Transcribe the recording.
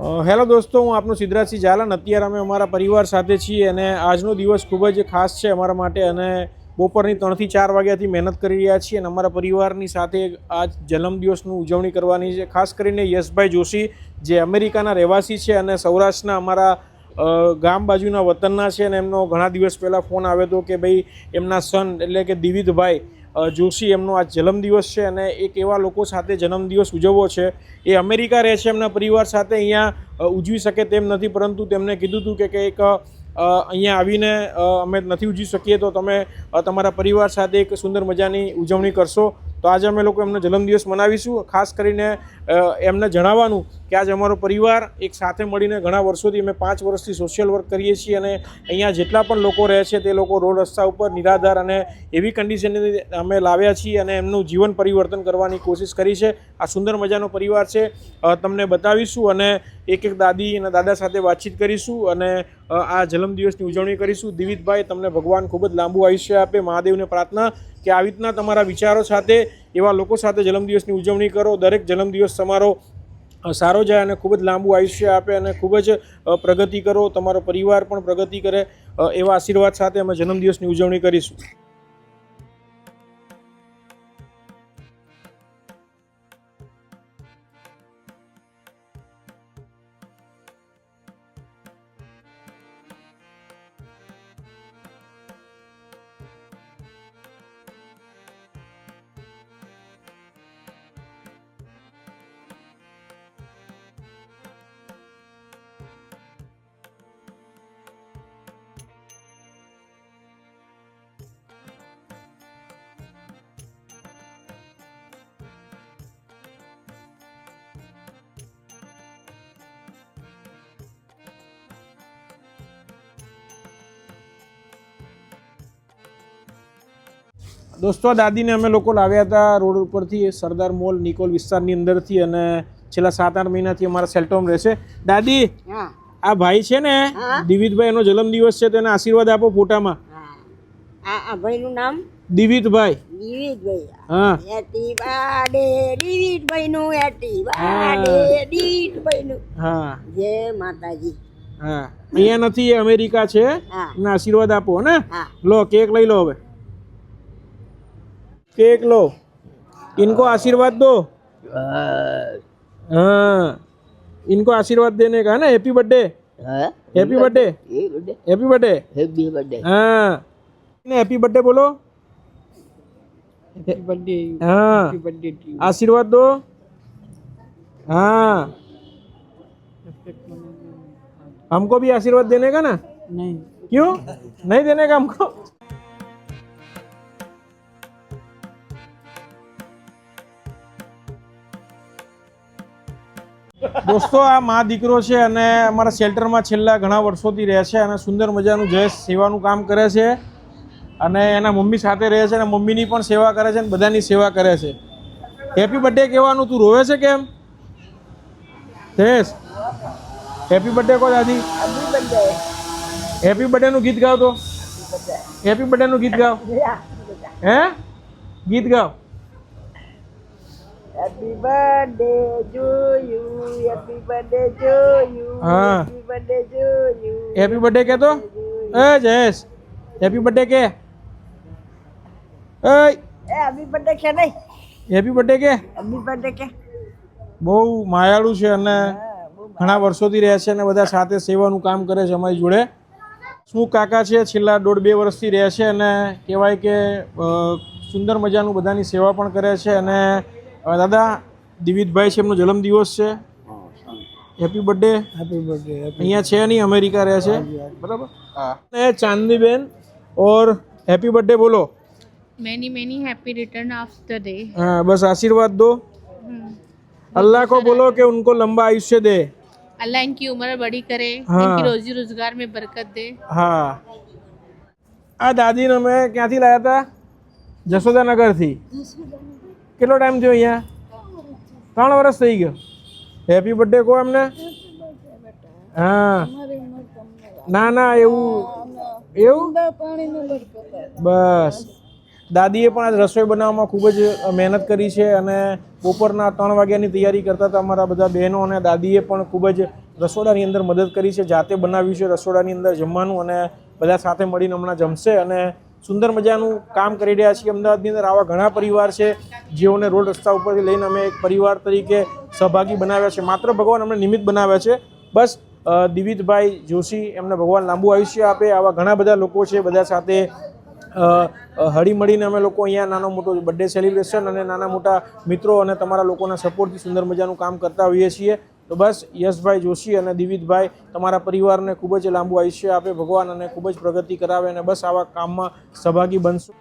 Hello દોસ્તો હું આપનો સિદ્ધરાજસિંહ ઝાલન. અત્યારે અમે અમારા પરિવાર સાથે છીએ અને આજનો દિવસ ખૂબ જ ખાસ છે અમારા માટે અને બપોરની ત્રણથી ચાર વાગ્યાથી મહેનત કરી રહ્યા છીએ અને અમારા પરિવારની સાથે આજ જન્મદિવસની ઉજવણી કરવાની છે. ખાસ કરીને યશભાઈ જોશી જે અમેરિકાના રહેવાસી છે અને સૌરાષ્ટ્રના અમારા ગામ બાજુના વતનના છે અને એમનો ઘણા દિવસ પહેલાં ફોન આવ્યો હતો કે ભાઈ એમના સન એટલે કે દિવિતભાઈ અ, જોશી, એમનો આ જન્મદિવસ છે અને એક એવા લોકો સાથે જન્મદિવસ ઉજવવો છે. એ અમેરિકા રહે છે, એમના પરિવાર સાથે અહીંયા ઉજવી શકે તેમ નથી, પરંતુ તેમને કીધું હતું કે કંઈક અહીંયા આવીને અમે નથી ઉજવી શકીએ, તો તમે તમારા પરિવાર સાથે એક સુંદર મજાની ઉજવણી કરશો. તો આજે અમે લોકો એમનો જન્મદિવસ મનાવીશું. ખાસ કરીને એમને જણાવવાનું કે આજે અમારો પરિવાર એક સાથે મળીને ઘણા વર્ષોથી અમે પાંચ વર્ષથી સોશિયલ વર્ક કરીએ છીએ અને અહીંયા જેટલા પણ લોકો રહે છે તે લોકો રોડ રસ્તા ઉપર નિરાધાર અને એવી કન્ડિશનની અમે લાવ્યા છીએ અને એમનું જીવન પરિવર્તન કરવાની કોશિશ કરી છે. આ સુંદર મજાનો પરિવાર છે. તમને બતાવીશું અને એક એક દાદી અને દાદા સાથે વાતચીત કરીશું અને આ જન્મદિવસની ઉજવણી કરીશું. દિવિતભાઈ તમને ભગવાન ખૂબ જ લાંબુ આયુષ્ય આપે. મહાદેવને પ્રાર્થના. કે આવી રીતના તમારા વિચારો સાથે એવા લોકો સાથે જન્મદિવસની ઉજવણી કરો, દરેક જન્મદિવસ તમારો સારો જાય અને ખૂબ જ લાંબુ આયુષ્ય આપે અને ખૂબ જ પ્રગતિ કરો, તમારો પરિવાર પણ પ્રગતિ કરે એવા આશીર્વાદ સાથે અમે જન્મદિવસની ઉજવણી કરીશું. દોસ્તો દાદીને અમે લોકો લાવ્યા હતા રોડ ઉપરથી સરદાર મોલ નિકોલ વિસ્તારની અંદરથી અને છેલ્લા સાત આઠ મહિનાથી અમારા સેલ્ટોમ રહેશે. દાદી હા. આ ભાઈ છે ને દિવિતભાઈ એનો જન્મદિવસ છે તેને આશીર્વાદ આપો ફોટામાં. આ આ ભાઈનું નામ? દિવિતભાઈ. દિવિતભાઈ. હા. હેપી બર્થડે ડીવીટભાઈ નું હેપી બર્થડે ડીવીટભાઈ નું હા. જય માતાજી. હા. અહીંયા નથી અમેરિકા છે. આશીર્વાદ આપો ને? લો કેક લઈ લો હવે. केक लो। इनको आशीर्वाद दो। हाँ। इनको आशीर्वाद देने का है ना happy birthday happy birthday happy birthday happy birthday हाँ। हैप्पी हाँ। बर्थडे बोलो? हाँ। आशीर्वाद दो। हाँ। हमको भी आशीर्वाद देने का ना? नहीं। क्यों? नहीं देने का हमको? દોસ્તો આ મા દીકરો છે અને અમારા શેલ્ટરમાં છેલ્લા ઘણા વર્ષોથી રહે છે અને સુંદર મજાનું જયેશ સેવાનું કામ કરે છે અને એના મમ્મી સાથે રહે છે અને મમ્મીની પણ સેવા કરે છે અને બધાની સેવા કરે છે. હેપી બર્થડે કહેવાનું તું રોવે છે કેમ? જયેશ હેપી બર્થડે કો દાદી. હેપી બર્થડે હેપી બર્થડે નું ગીત ગાવ તો. હેપી બર્થડેનું ગીત ગાવ. હે ગીત ગાવ. હેપી બર્થડે હેપી હા. હેપી બર્થડે જોયું હેપી બર્થડે કે તો? એ જયેશ હેપી બર્થડે કે? એ એ હેપી બર્થડે કે નહીં. હેપી બર્થડે કે? હેપી બર્થડે કે? બહુ માયાળુ છે અને ઘણા વર્ષોથી રહે છે અને બધા સાથે સેવાનું કામ કરે છે અમારી જોડે. શું કાકા છે? છેલ્લા દોઢ બે વર્ષથી રહે છે અને કહેવાય કે સુંદર મજાનું બધાની સેવા પણ કરે છે અને દાદા દિવિતભાઈ છે એમનો જન્મદિવસ છે હેપી બર્થડે હેપી બર્થડે અહીંયા છે નહીં અમેરિકા રહે છે બરાબર હા અને ચાંદનીબેન ઓર હેપી બર્થડે બોલો many many happy return of the day હા બસ આશીર્વાદ દો हम्म। अल्लाह को बोलो कि उनको लंबा आयुष्य दे अल्लाह इनकी उम्र बड़ी करे हाँ। इनकी रोजी रोजगार में बरकत दे હા આ દાદીને અમે ક્યાંથી લાવ્યા હતા જશોદાનગરથી કેટલો ટાઈમ થયો અહીંયા ત્રણ વર્ષ થઈ ગયો. હેપી બર્થડે કહો એમને. હા. ના ના, એવું. એવું? બસ. દાદીએ પણ આજ રસોઈ બનાવવામાં ખૂબ જ મહેનત કરી છે અને બપોરના ત્રણ વાગ્યાની તૈયારી કરતા હતા અમારા બધા બહેનો અને દાદીએ પણ ખૂબ જ રસોડાની અંદર મદદ કરી છે. જાતે બનાવ્યું છે રસોડાની અંદર જમવાનું અને બધા સાથે મળીને હમણાં જમશે અને સુંદર મજાનું કામ કરી રહ્યા છીએ. અમદાવાદની અંદર આવા ઘણા પરિવાર છે જેઓને રોડ રસ્તા ઉપરથી લઈને અમે એક પરિવાર તરીકે સહભાગી બનાવ્યા છે. માત્ર ભગવાન અમને નિમિત્ત બનાવ્યા છે. બસ દિવિતભાઈ જોશી એમને ભગવાન લાંબુ આયુષ્ય આપે. આવા ઘણા બધા લોકો છે બધા સાથે અ, અ, હળી મળીને અમે લોકો અહીંયા નાનો મોટો બર્થડે સેલિબ્રેશન અને નાના મોટા મિત્રો અને તમારા લોકોના સપોર્ટથી સુંદર મજાનું કામ કરતા હોઈએ છીએ. તો બસ યશભાઈ જોશી અને દિવિતભાઈ તમારા પરિવારને ખૂબ જ લાંબુ આયુષ્ય આપે, ભગવાન અને ખૂબ જ પ્રગતિ કરાવે અને બસ આવા કામમાં સહભાગી બનશો.